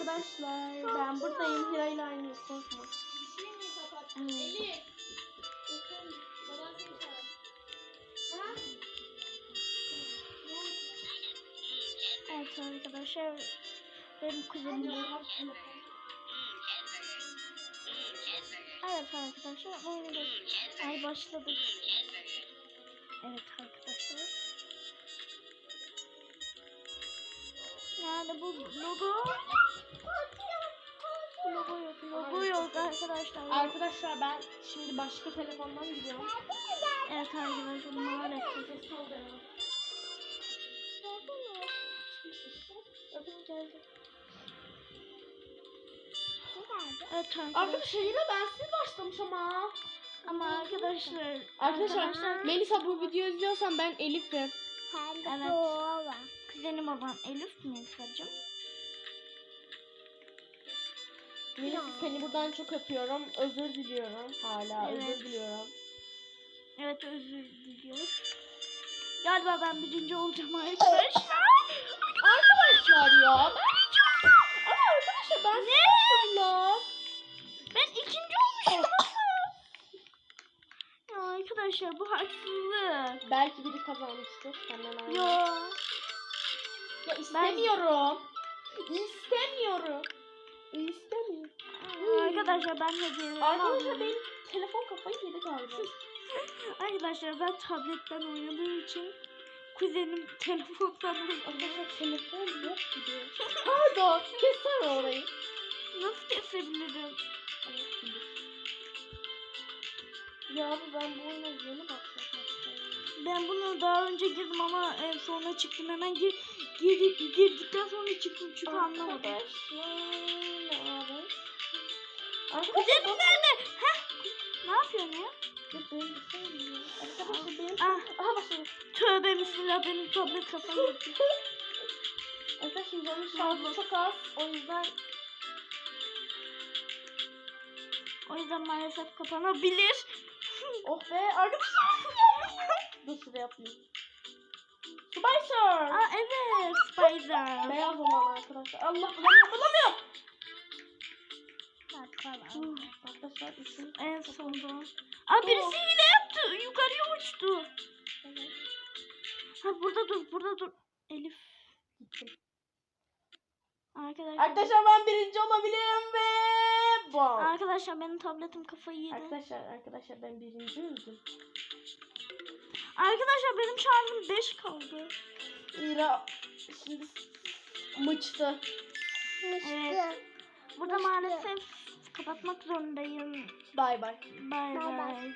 arkadaşlar. Ben buradayım. Hira ile aynı kapattın? Hmm. Evet arkadaşlar. Benim kuzenim. Evet arkadaşlar oyunu Ay başladık. Evet arkadaşlar. Yani bu logo logo yok logo yok arkadaşlar. Arkadaşlar ben şimdi başka telefondan gidiyorum. Evet arkadaşlar maalesef. Evet arkadaşlar. Arkadaşlar yine bensiz başlamış ama. Ama arkadaşlar Arkadaşlar Melisa bu videoyu izliyorsan ben Elif'im. Evet. Kuzenim olan Elif Melisa'cığım. Melisa seni buradan çok öpüyorum. Özür diliyorum. Hala Evet. özür diliyorum. Evet özür diliyoruz. Galiba ben birinci olacağım arkadaşlar. Arkadaşlar ya ben hiç Ama arkadaşlar ben ne? başladılar. Ben ikinci olmuşum. ya arkadaşlar bu haksızlık. Belki biri kazanmıştır senden ayrı. Yo. Ya istemiyorum. İstemiyorum. İstemiyorum. Arkadaşlar ben hediyelerimi Arkadaşlar benim telefon kafayı yedi galiba. Arkadaşlar ben tabletten oynadığım için kuzenim telefondan oynuyor. Arkadaşlar telefon yok gibi. Pardon. Keser orayı. Nasıl kesebilirim? Ya abi ben bu oyuna yeni istiyorum. Ben bunu daha önce girdim ama e, sonra çıktım hemen gir, gir, girdikten sonra çıktım çünkü anlamadım. Abi. Kuzenim nerede? Heh. Ne yapıyorsun ya? Arkadaşlar benim Ah. Aha başladı. Tövbe bismillah benim tablet kafam gitti. Arkadaşlar benim şarjım çok az. O yüzden O yüzden maalesef kapanabilir. oh be arkadaşlar. Dur şuraya yapayım. Spicer. Aa evet Spider. Beyaz olan arkadaşlar. Allah bulamıyorum bulamıyorum. Arkadaşlar işim. En sonunda. Aa birisi hile yaptı. Yukarıya uçtu. Ha burada dur burada dur. Elif. Arkadaşlar. Arkadaşlar ben birinci olabilirim ve bom. Arkadaşlar benim tabletim kafayı yedi. Arkadaşlar arkadaşlar ben birinci oldum. Arkadaşlar benim şarjım 5 kaldı. İra şimdi mıçtı. Evet. Burada maalesef kapatmak zorundayım. Bay bay. Bay bay.